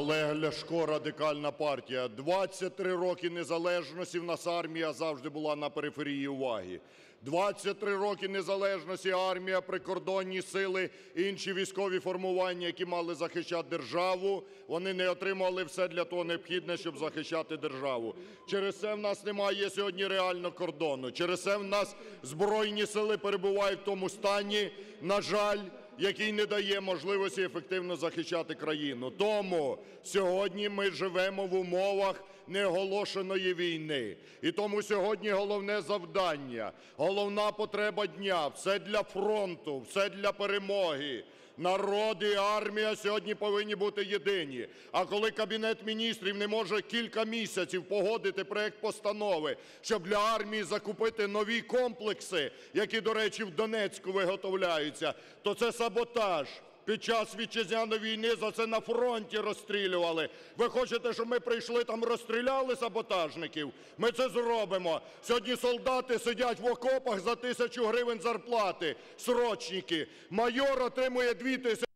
Олег Ляшко, Радикальна партія. 23 роки незалежності в нас армія завжди була на периферії уваги. 23 роки незалежності армія, прикордонні сили, інші військові формування, які мали захищати державу, вони не отримали все для того необхідне, щоб захищати державу. Через це в нас немає сьогодні реально кордону. Через це в нас Збройні сили перебувають в тому стані, на жаль, який не дає можливості ефективно захищати країну. Тому сьогодні ми живемо в умовах неоголошеної війни. І тому сьогодні головне завдання, головна потреба дня – все для фронту, все для перемоги. Народ і армія сьогодні повинні бути єдині. А коли Кабінет Міністрів не може кілька місяців погодити проект постанови, щоб для армії закупити нові комплекси, які, до речі, в Донецьку виготовляються, то це саботаж. Під час Вітчизняної війни за це на фронті розстрілювали. Ви хочете, щоб ми прийшли там розстріляли саботажників? Ми це зробимо. Сьогодні солдати сидять в окопах за тисячу гривень зарплати, срочники. Майор отримує дві тисячі